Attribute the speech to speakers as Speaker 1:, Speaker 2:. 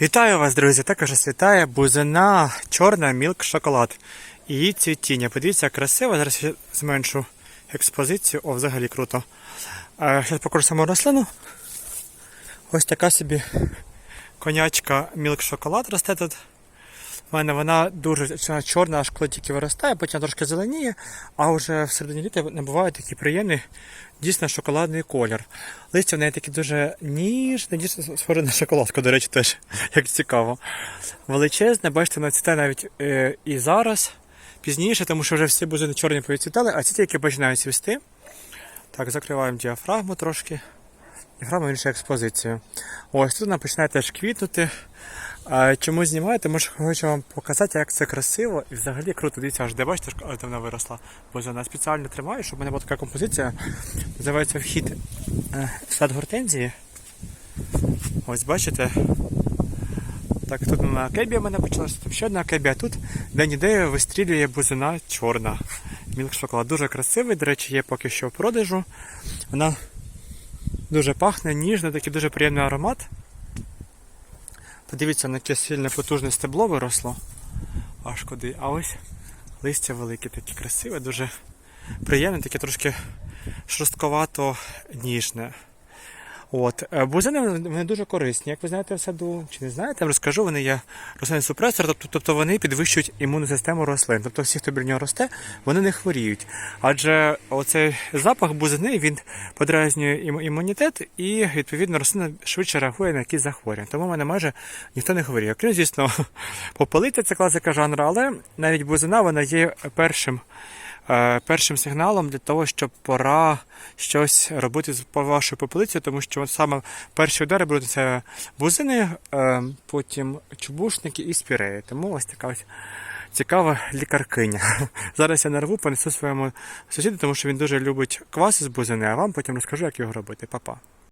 Speaker 1: Вітаю вас, друзі! Також світає бузина чорна мілк шоколад. І її цвітіння. Подивіться, красиво. Зараз я зменшу експозицію. О, взагалі круто. Зараз покажу саму рослину. Ось така собі конячка мілк шоколад росте тут. У мене вона дуже вона чорна, аж коли тільки виростає, потім трошки зеленіє, а вже в середині літа набуває такий приємний, дійсно шоколадний колір. Листя в неї таке дуже ніжне, дійсно схоже на шоколадку, до речі, теж, як цікаво. Величезне, бачите, вона цвіте навіть е, і зараз, пізніше, тому що вже всі бузини чорні повідцвітали, а ці тільки починають цвісти. Так, закриваємо діафрагму трошки. Діафрагму інша експозицію. Ось тут вона починає теж квітнути. Чому знімаю? Тому що хочу вам показати, як це красиво і взагалі круто. Дивіться, аж де бачите, де вона виросла. Бо вона спеціально тримаю, щоб в мене була така композиція. Називається вхід е, в сад гортензії. Ось бачите. Так, тут на акебія в мене почалася, там ще одна акебія, а тут де-ніде вистрілює бузина чорна. Мілк шоколад. Дуже красивий, до речі, є поки що в продажу. Вона дуже пахне, ніжна, такий дуже приємний аромат. Подивіться, на яке сильне потужне стебло виросло. Аж куди. А ось листя велике, таке красиве, дуже приємне, таке трошки шорстковато ніжне. От. е, Бузини вони дуже корисні. Як ви знаєте в саду, чи не знаєте, я розкажу, вони є рослинний супресор, тобто, тобто вони підвищують імунну систему рослин. Тобто всі, хто біля нього росте, вони не хворіють. Адже оцей запах бузини він подразнює імунітет і відповідно рослина швидше реагує на якісь захворювання. Тому в мене майже ніхто не хворіє. Крім, звісно, попелиця це класика жанру, але навіть бузина вона є першим першим сигналом для того, щоб пора щось робити з вашою попелицею, тому що саме перші удари будуть це бузини, е, потім чубушники і спіреї. Тому ось така ось цікава лікаркиня. Зараз я нарву, понесу своєму сусіду, тому що він дуже любить квас з бузини, а вам потім розкажу, як його робити. Па-па.